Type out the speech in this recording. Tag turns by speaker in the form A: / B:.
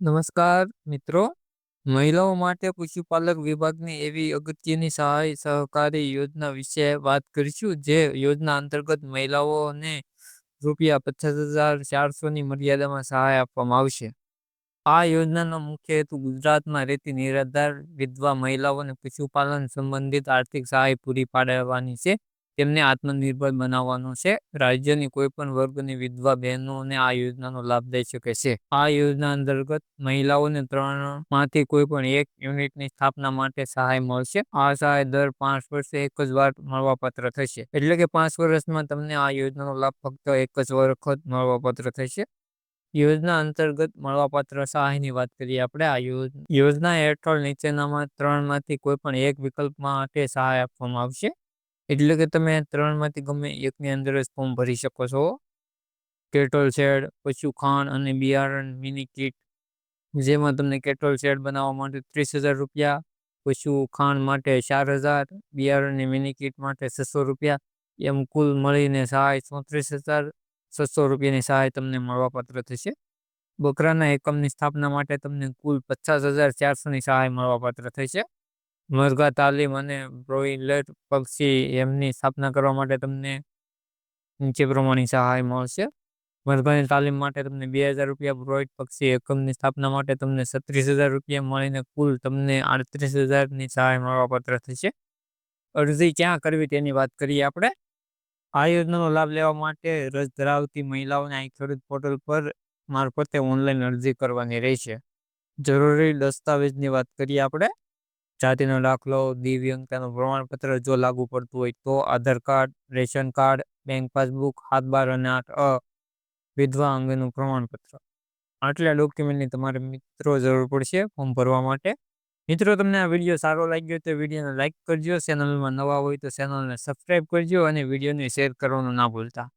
A: નમસ્કાર મિત્રો. મહિલાઓ માટે પશુપાલક વિભાગની એવી અગત્યની સહાય સહકારી યોજના વિશે વાત કરીશું, જે યોજના અંતર્ગત મહિલાઓને રૂપિયા પચાસ હજાર ચારસોની મર્યાદામાં સહાય આપવામાં આવશે. આ યોજનાનો મુખ્ય હેતુ ગુજરાતમાં રહેતી નિરાધાર વિધવા મહિલાઓને પશુપાલન સંબંધિત આર્થિક સહાય પૂરી પાડવાની છે. તેમને આત્મનિર્ભર બનાવવાનો છે. રાજ્યની કોઈ પણ વર્ગની વિધવા બહેનોને આ યોજનાનો લાભ લઈ શકે છે. આ યોજના અંતર્ગત મહિલાઓને ત્રણમાંથી કોઈ પણ એક યુનિટની સ્થાપના માટે સહાય મળશે. આ સહાય દર પાંચ વર્ષે એક જ વાર મળવાપાત્ર થશે. એટલે કે પાંચ વર્ષમાં તમને આ યોજનાનો લાભ ફક્ત એક જ વખત મળવાપાત્ર થશે. યોજના અંતર્ગત મળવાપાત્ર સહાયની વાત કરીએ આપણે, આ યોજના હેઠળ નીચેનામાં ત્રણમાંથી કોઈ પણ એક વિકલ્પ માટે સહાય આપવામાં આવશે. એટલે કે તમે ત્રણમાંથી ગમે એકની અંદર જ ફોર્મ ભરી શકો છો. કેટલ શેડ પશુ ખાણ અને બિયારણ મિની કીટ જેમાં તમને કેટલ શેડ બનાવવા માટે ત્રીસ હજાર રૂપિયા પશુ ખાણ માટે ચાર હજાર બિયારણની મિની કીટ માટે છસો રૂપિયા, એમ કુલ મળીને સહાય ચોત્રીસ હજાર, છસો રૂપિયાની સહાય તમને મળવાપાત્ર થશે. બકરાના એકમની સ્થાપના માટે તમને કુલ પચાસ હજાર ચારસોની સહાય મળવાપાત્ર થશે. મરઘા તાલીમ અને બ્રોઇલર પક્ષી એમની સ્થાપના કરવા માટે તમને નીચે પ્રમાણે સહાય મળશે. મરઘાની તાલીમ માટે તમને બે હજાર રૂપિયા બ્રોઇડ પક્ષી એકમની સ્થાપના માટે તમને છત્રીસ હજાર રૂપિયા મળીને કુલ તમને આડત્રીસ હજારની સહાય મળવાપાત્ર થશે. અરજી ક્યાં કરવી તેની વાત કરીએ આપણે. આ યોજનાનો લાભ લેવા માટે રસ ધરાવતી મહિલાઓને આ ખેડૂત પોર્ટલ પર મારફતે ઓનલાઈન અરજી કરવાની રહેશે. જરૂરી દસ્તાવેજની વાત કરીએ આપણે. જાતિનો દાખલો, દિવ્યાંગતાનું પ્રમાણપત્ર જો લાગુ પડતું હોય તો Aadhaar card, ration card, bank passbook હાથ બાર અને આઠ અ વિધવા અંગેનું પ્રમાણપત્ર. આટલા ડોક્યુમેન્ટની તમારે મિત્રો જરૂર પડશે ફોર્મ ભરવા માટે. મિત્રો, તમને આ વીડિયો સારો લાગ્યો તો વિડીયોને લાઇક કરજો. ચેનલમાં નવા હોય તો ચેનલને સબસ્ક્રાઈબ કરજો અને વિડીયોને શેર કરવાનું ના ભૂલતા.